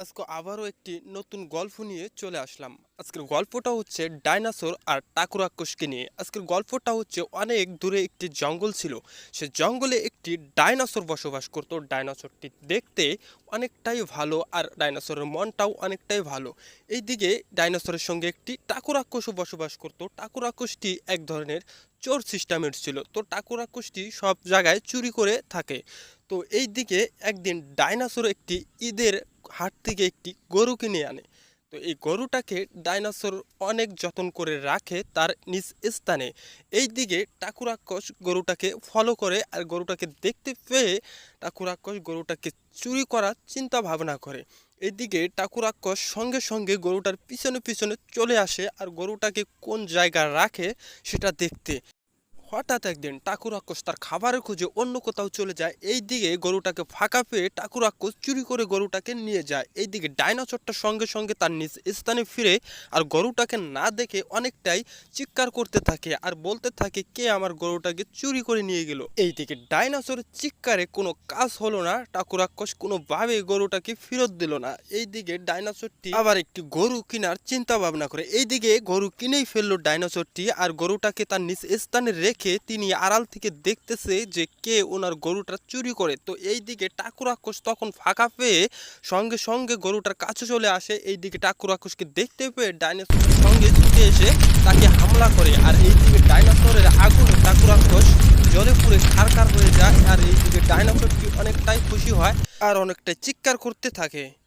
আজকে আবারও একটি নতুন গল্প নিয়ে চলে আসলাম। আজকের গল্পটা হচ্ছে ডাইনোসর আর টাকুরাক্ষসকে নিয়ে। আজকের গল্পটা হচ্ছে অনেক দূরে একটি জঙ্গল ছিল। সে জঙ্গলে একটি ডাইনোসর বসবাস করতো। ডাইনোসরটি দেখতে অনেকটাই ভালো আর ডাইনোসরের মনটাও অনেকটাই ভালো। এইদিকে ডাইনোসরের সঙ্গে একটি টাকুরাক্ষসও বসবাস করতো। টাকুরাক্ষসটি এক ধরনের চোর সিস্টেমের ছিল। তো টাকুরাক্ষসটি সব জায়গায় চুরি করে থাকে। তো এই দিকে একদিন ডাইনোসর একটি ঈদের হাট থেকে একটি গরু কিনে আনে। তো এই গরুটাকে ডাইনোসর অনেক যত্ন করে রাখে তার নিজ স্থানে। এই দিকে টাকুরাক্ষস গরুটাকে ফলো করে আর গরুটাকে দেখতে পেয়ে টাকুরাক্ষস গরুটাকে চুরি করার চিন্তা ভাবনা করে। এইদিকে টাকুরাক্ষস সঙ্গে সঙ্গে গরুটার পিছনে পিছনে চলে আসে আর গরুটাকে কোন জায়গায় রাখে সেটা দেখতে। হঠাৎ একদিন টাকুরাক্ষস তার খাবারের খোঁজে অন্য কোথাও চলে যায়। এই দিকে গরুটাকে ফাঁকা পেয়ে টাকুরাক্ষস চুরি করে গরুটাকে নিয়ে যায়। এই দিকে ডাইনোসরটার সঙ্গে সঙ্গে তার নিজ স্থানে ফিরে আর গরুটাকে না দেখে অনেকটাই চিৎকার করতে থাকে আর বলতে থাকে, কে আমার গরুটাকে চুরি করে নিয়ে গেল? এই দিকে ডাইনোসরের চিৎকারে কোনো কাজ হলো না। টাকুরাক্ষস কোনোভাবে গরুটাকে ফেরত দিল না। এইদিকে ডাইনোসরটি আবার একটি গরু কেনার চিন্তা ভাবনা করে। এই দিকে গরু কিনেই ফেলল ডাইনোসরটি আর গরুটাকে তার নিজ স্থানে রেখে তিনি আড়াল থেকে দেখতেছে যে কে ওনার গরুটা চুরি করে। তো এইদিকে টাকুরাক্ষস তখন ফাঁকা পেয়ে সঙ্গে সঙ্গে গরুটার কাছে চলে আসে। এইদিকে টাকুরাক্ষসকে দেখতে পেয়ে ডাইনোসরের সঙ্গে ছুটে এসে তাকে হামলা করে। আর এইদিকে ডাইনোসরের আগুনে টাকুরাক্ষস জলে পুড়ে খারকার হয়ে যায়। আর এই দিকে ডাইনোসরটি অনেকটাই খুশি হয় আর অনেকটাই চিৎকার করতে থাকে।